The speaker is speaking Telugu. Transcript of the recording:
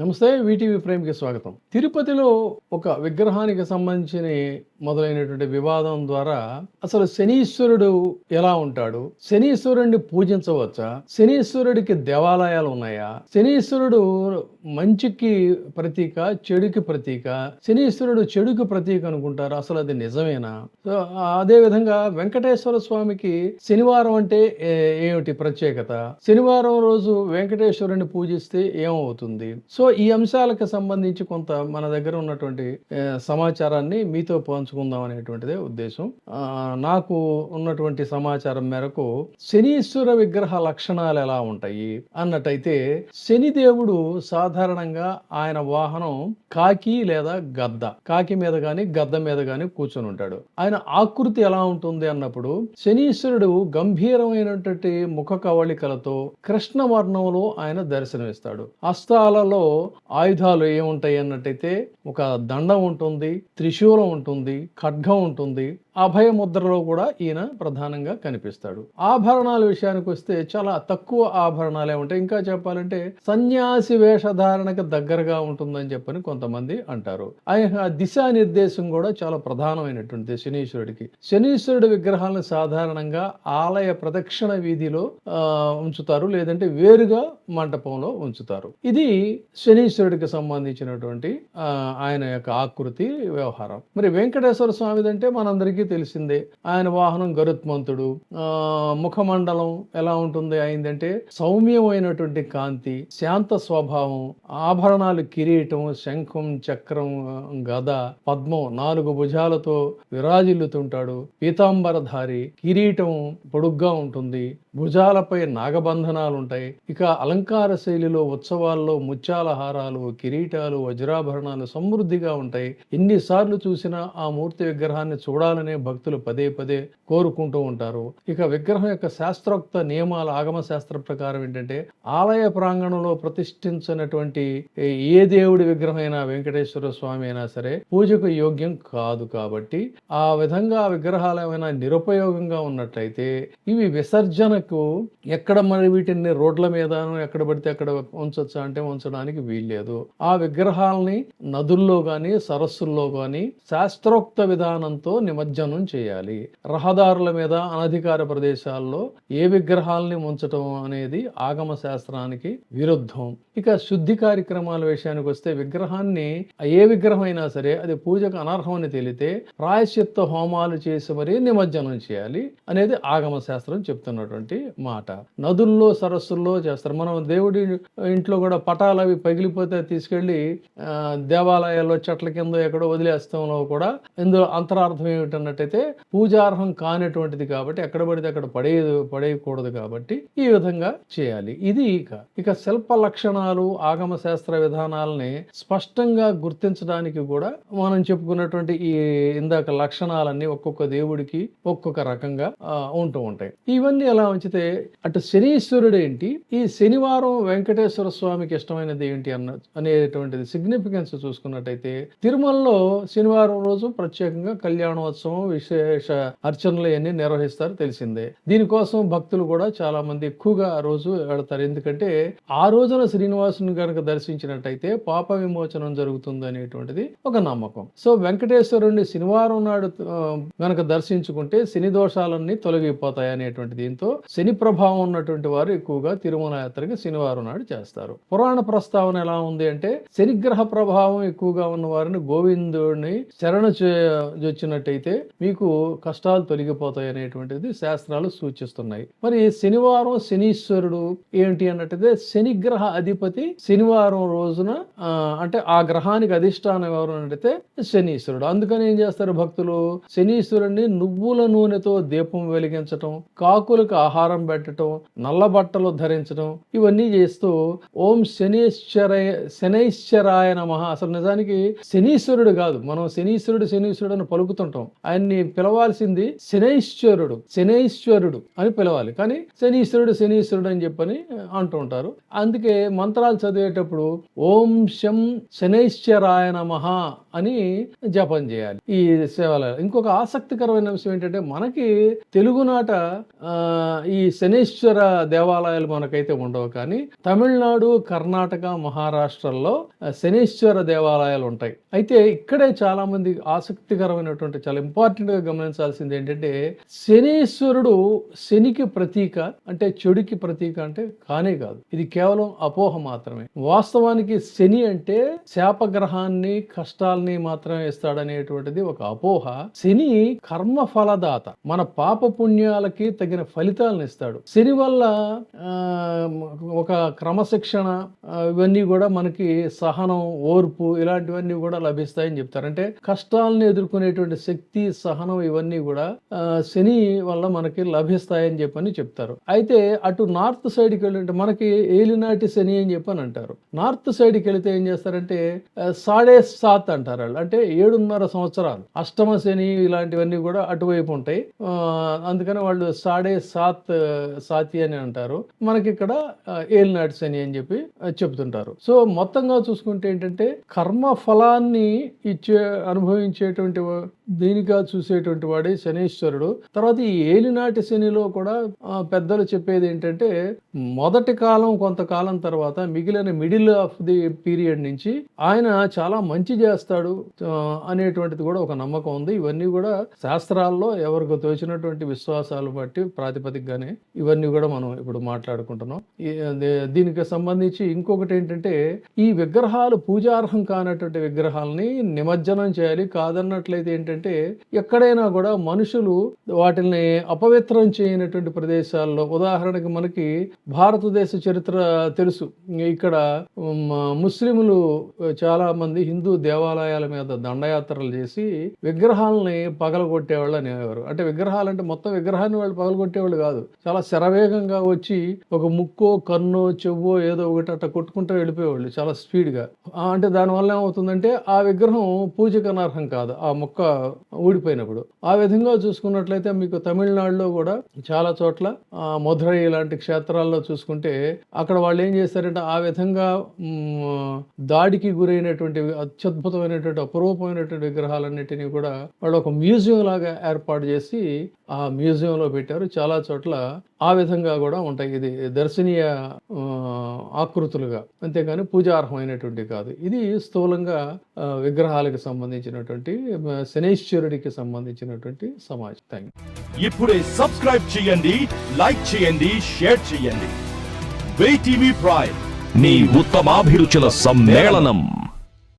నమస్తే వీటీవీ ప్రేమికి స్వాగతం. తిరుపతిలో ఒక విగ్రహానికి సంబంధించిన మొదలైనటువంటి వివాదం ద్వారా అసలు శనీశ్వరుడు ఎలా ఉంటాడు? శనీశ్వరుడిని పూజించవచ్చా? శనీశ్వరుడికి దేవాలయాలు ఉన్నాయా? శనీశ్వరుడు మంచికి ప్రతీక చెడుకి ప్రతీక శనీశ్వరుడు చెడుకి ప్రతీక అనుకుంటారు. అసలు అది నిజమేనా? సో అదే విధంగా వెంకటేశ్వర స్వామికి శనివారం అంటే ఏమిటి ప్రత్యేకత? శనివారం రోజు వెంకటేశ్వరుని పూజిస్తే ఏమవుతుంది? సో ఈ అంశాలకు సంబంధించి కొంత మన దగ్గర ఉన్నటువంటి సమాచారాన్ని మీతో పంచుకుందాం అనేటువంటిదే ఉద్దేశం. నాకు ఉన్నటువంటి సమాచారం మేరకు శనీశ్వర విగ్రహ లక్షణాలు ఎలా ఉంటాయి? అన్నట్టయితే శనిదేవుడు సాధారణంగా ఆయన వాహనం కాకి లేదా గద్ద కాకి మీద గాని గద్ద మీద గాని కూర్చొని ఉంటాడు. ఆయన ఆకృతి ఎలా ఉంటుంది అన్నప్పుడు శనీశ్వరుడు గంభీరమైనటువంటి ముఖ కవళికలతో కృష్ణ వర్ణంలో ఆయన దర్శనమిస్తాడు. హస్తాలలో ఆయుధాలు ఏముంటాయి అన్నట్టయితే ఒక దండం ఉంటుంది త్రిశూలం ఉంటుంది ఖడ్గం ఉంటుంది. అభయ ముద్రలో కూడా ఈయన ప్రధానంగా కనిపిస్తాడు. ఆభరణాల విషయానికి వస్తే చాలా తక్కువ ఆభరణాలే ఉంటాయి. ఇంకా చెప్పాలంటే సన్యాసి వేష సాధారణకు దగ్గరగా ఉంటుందని చెప్పని కొంతమంది అంటారు. ఆయన దిశానిర్దేశం కూడా చాలా ప్రధానమైనటువంటి శనీశ్వరుడికి. శనీశ్వరుడి విగ్రహాలను సాధారణంగా ఆలయ ప్రదక్షిణ వీధిలో ఉంచుతారు లేదంటే వేరుగా మంటపంలో ఉంచుతారు. ఇది శనీశ్వరుడికి సంబంధించినటువంటి ఆయన యొక్క ఆకృతి వ్యవహారం. మరి వెంకటేశ్వర స్వామిది అంటే మనందరికీ తెలిసిందే. ఆయన వాహనం గరుత్మంతుడు. ముఖమండలం ఎలా ఉంటుంది? అయిందంటే సౌమ్యమైనటువంటి కాంతి శాంత స్వభావం ఆభరణాలు కిరీటం శంఖం చక్రం గద పద్మం నాలుగు భుజాలతో విరాజిల్లుతుంటాడు. పీతాంబరధారి కిరీటం పొడుగ్గా ఉంటుంది. భుజాలపై నాగబంధనాలు ఉంటాయి ఇక అలంకార శైలిలో ఉత్సవాల్లో ముత్యాల హారాలు కిరీటాలు వజ్రాభరణాలు సమృద్ధిగా ఉంటాయి. ఎన్నిసార్లు చూసినా ఆ మూర్తి విగ్రహాన్ని చూడాలనే భక్తులు పదే పదే కోరుకుంటూ ఉంటారు. ఇక విగ్రహం యొక్క శాస్త్రోక్త నియమాల ఆగమ శాస్త్ర ప్రకారం ఏంటంటే ఆలయ ప్రాంగణంలో ప్రతిష్ఠించినటువంటి ఏ- ఏ దేవుడి విగ్రహమైనా వెంకటేశ్వర స్వామి అయినా సరే పూజకు యోగ్యం కాదు కాబట్టి ఆ విధంగా విగ్రహాలు ఏమైనా నిరుపయోగంగా ఉన్నట్లయితే ఇవి విసర్జనకు ఎక్కడ మరి వీటిని రోడ్ల మీద ఎక్కడ పడితే అక్కడ ఉంచొచ్చా అంటే ఉంచడానికి వీల్లేదు. ఆ విగ్రహాలని నదుల్లో గాని సరస్సుల్లో గాని శాస్త్రోక్త విధానంతో నిమజ్జనం చేయాలి. రహదారుల మీద అనధికార ప్రదేశాల్లో ఏ విగ్రహాలని ఉంచటం అనేది ఆగమ శాస్త్రానికి విరుద్ధం. ఇక శుద్ధి కార్యక్రమాల విషయానికి వస్తే విగ్రహాన్ని ఏ విగ్రహం అయినా సరే అది పూజకు అనర్హం అని తెలితే ప్రాయశ్చిత్త హోమాలు చేసి మరీ నిమజ్జనం చేయాలి అనేది ఆగమ శాస్త్రం చెప్తున్నటువంటి మాట. నదుల్లో సరస్సుల్లో చేస్తారు. మనం దేవుడి ఇంట్లో కూడా పటాలు అవి పగిలిపోతే తీసుకెళ్ళి దేవాలయాల్లో చెట్ల కింద ఎక్కడో వదిలేస్తంలో కూడా ఇందులో అంతరార్థం ఏమిటన్నట్టయితే పూజార్హం కానటువంటిది కాబట్టి ఎక్కడ పడితే అక్కడ పడేయదు పడేయకూడదు కాబట్టి ఈ విధంగా చేయాలి. ఇది ఇక. ఇక శిల్ప లక్షణాలు ఆగమ శాస్త్ర విధానాలని స్పష్టంగా గుర్తించడానికి కూడా మనం చెప్పుకున్నటువంటి ఈ ఇందాక లక్షణాలన్నీ ఒక్కొక్క దేవుడికి ఒక్కొక్క రకంగా ఉంటూ ఉంటాయి. ఇవన్నీ ఎలా ఉంచితే అటు శనీశ్వరుడు ఏంటి ఈ శనివారం వెంకటేశ్వర స్వామికి ఇష్టమైనది ఏంటి అన్న అనేటువంటిది సిగ్నిఫికెన్స్ చూసుకున్నట్టయితే తిరుమలలో శనివారం రోజు ప్రత్యేకంగా కళ్యాణోత్సవం విశేష అర్చనలు అన్ని నిర్వహిస్తారు తెలిసిందే. దీనికోసం భక్తులు కూడా చాలా మంది ఎక్కువగా ఆ రోజు వెళతారు. ఎందుకంటే ఆ రోజున శ్రీనివాసుని కనుక దర్శించినట్టయితే పాప విమోచనం జరుగుతుంది అనేటువంటిది ఒక నమ్మకం. సో వెంకటేశ్వరుణ్ణి శనివారం నాడు గనక దర్శించుకుంటే శని దోషాలన్నీ తొలగిపోతాయి అనేటువంటి దీంతో శని ప్రభావం ఉన్నటువంటి వారు ఎక్కువగా తిరుమల యాత్రకి శనివారం నాడు చేస్తారు. పురాణ ప్రస్తావన ఎలా ఉంది అంటే శనిగ్రహ ప్రభావం ఎక్కువగా ఉన్న వారిని గోవిందుడిని శరణ వచ్చినట్టయితే మీకు కష్టాలు తొలగిపోతాయి అనేటువంటిది శాస్త్రాలు సూచిస్తున్నాయి. మరి శనివారం శనీశ్వరుడు ఏంటి అన్నట్టయితే శనిగ్రహ అధిపతి శనివారం రోజున అంటే ఆ గ్రహానికి అధిష్టానం ఎవరు అంటే శనీశ్వరుడు. అందుకని ఏం చేస్తారు భక్తులు? శనీశ్వరుడిని నువ్వుల నూనెతో దీపం వెలిగించటం కాకులకు ఆహారం పెట్టడం నల్ల బట్టలు ధరించడం ఇవన్నీ చేస్తూ ఓం శనీశ్వర శనైశ్వరాయ నమ. అసలు నిజానికి శనీశ్వరుడు కాదు. మనం శనీశ్వరుడు శనీశ్వరుడు అని పలుకుతుంటాం. ఆయన్ని పిలవాల్సింది శనైశ్వరుడు శనైశ్వరుడు అని పిలవాలి. కానీ శనీశ్వరుడు శనీశ్వరుడు అని చెప్పని అంటూ ఉంటారు. అందుకే మంత్రాలు చదివే చేసేటప్పుడు ఓం శం శనైశ్చరాయ నమః అని జపం చేయాలి. ఈ సేవల ఇంకొక ఆసక్తికరమైన అంశం ఏంటంటే మనకి తెలుగునాట ఈ శనీశ్వర దేవాలయాలు మనకైతే ఉండవు కానీ తమిళనాడు కర్ణాటక మహారాష్ట్రల్లో శనైశ్వర దేవాలయాలు ఉంటాయి. అయితే ఇక్కడే చాలా మంది ఆసక్తికరమైనటువంటి చాలా ఇంపార్టెంట్గా గమనించాల్సింది ఏంటంటే శనీశ్వరుడు శనికి ప్రతీక అంటే చెడుకి ప్రతీక అంటే కానే కాదు. ఇది కేవలం అపోహ మాత్రమే. వాస్తవానికి శని అంటే శాపగ్రహాన్ని కష్టాల్ని మాత్రమే ఇస్తాడనేటువంటిది ఒక అపోహ. శని కర్మ ఫలదాత. మన పాప పుణ్యాలకి తగిన ఫలితాలను ఇస్తాడు. శని వల్ల ఒక క్రమశిక్షణ ఇవన్నీ కూడా మనకి సహనం ఓర్పు ఇలాంటివన్నీ కూడా లభిస్తాయని చెప్తారు. అంటే కష్టాలను ఎదుర్కొనేటువంటి శక్తి సహనం ఇవన్నీ కూడా శని వల్ల మనకి లభిస్తాయని చెప్పని చెప్తారు. అయితే అటు నార్త్ సైడ్కి వెళ్ళి మనకి ఏలినాటి శని అని చెప్పని అంటారు. నార్త్ సైడ్కి వెళితే ఏం చేస్తారంటే సాడే సాత్ అంటారు వాళ్ళు. అంటే ఏడున్నర సంవత్సరాలు. అష్టమ శని ఇలాంటివన్నీ కూడా అటువైపు ఉంటాయి. అందుకని వాళ్ళు సాడే సాత్ సాతి అని అంటారు. మనకి ఇక్కడ ఏలినాటి శని అని చెప్పి చెప్తుంటారు. సో మొత్తంగా చూసుకుంటే ఏంటంటే కర్మ ఫలాన్ని ఇచ్చే అనుభవించేటువంటి దీనిగా చూసేటువంటి వాడే శనీశ్వరుడు. తర్వాత ఈ ఏలినాటి శనిలో కూడా పెద్దలు చెప్పేది ఏంటంటే మొదటి కాలం కొంతకాలం తర్వాత మిగిలిన మిడిల్ ఆఫ్ ది పీరియడ్ నుంచి ఆయన చాలా మంచి చేస్తాడు అనేటువంటిది కూడా ఒక నమ్మకం ఉంది. ఇవన్నీ కూడా శాస్త్రాల్లో ఎవరికి తోచినటువంటి విశ్వాసాలు బట్టి ప్రాతిపదికగానే ఇవన్నీ కూడా మనం ఇప్పుడు మాట్లాడుకుంటున్నాం. ఈ- దీనికి సంబంధించి ఇంకొకటి ఏంటంటే ఈ విగ్రహాలు పూజార్హం కానటువంటి విగ్రహాలని నిమజ్జనం చేయాలి. కాదన్నట్లయితే ఏంటంటే ఎక్కడైనా కూడా మనుషులు వాటిని అపవిత్రం చేయనటువంటి ప్రదేశాల్లో ఉదాహరణకి మనకి భారతదేశ చరిత్ర తెలుసు. ఇక్కడ ముస్లింలు చాలా మంది హిందూ దేవాలయాల మీద దండయాత్రలు చేసి విగ్రహాలని పగలగొట్టేవాళ్ళు అనేవారు. అంటే విగ్రహాలు అంటే మొత్తం విగ్రహాన్ని వాళ్ళు పగలగొట్టేవాళ్ళు కాదు. చాలా శరవేగంగా వచ్చి ఒక ముక్కో కన్నో చెవ్వో ఏదో ఒకటి అట్లా కొట్టుకుంటూ వెళ్ళిపోయేవాళ్ళు చాలా స్పీడ్గా. అంటే దానివల్ల ఏమవుతుందంటే ఆ విగ్రహం పూజకు అనర్హం కాదు. ఆ మొక్క ఊడిపోయినప్పుడు. ఆ విధంగా చూసుకున్నట్లయితే మీకు తమిళనాడులో కూడా చాలా చోట్ల మధురై లాంటి క్షేత్రాల్లో చూసుకుంటే అక్కడ వాళ్ళు ఏం చేస్తారంటే ఆ విధంగా దాడికి గురైనటువంటి అత్యద్భుతమైనటువంటి అపురూపమైనటువంటి విగ్రహాలన్నిటినీ కూడా వాళ్ళు ఒక మ్యూజియం లాగా ఏర్పాటు చేసి ఆ మ్యూజియంలో పెట్టారు. చాలా చోట్ల ఆ విధంగా కూడా ఉంటాయి. ఇది దర్శనీయ ఆకృతులుగా. అంతేకాని పూజార్హమైనటువంటి కాదు. ఇది స్థూలంగా విగ్రహాలకు సంబంధించినటువంటి శని శనైశ్వరుడికి సంబంధించినటువంటి సమాజం థ్యాంక్ ఇప్పుడే సబ్స్క్రైబ్ చేయండి లైక్ చేయండి షేర్ చేయండి. వే టీవీ ప్రైమ్ మీ ఉత్తమాభిరుచుల సమ్మేళనం.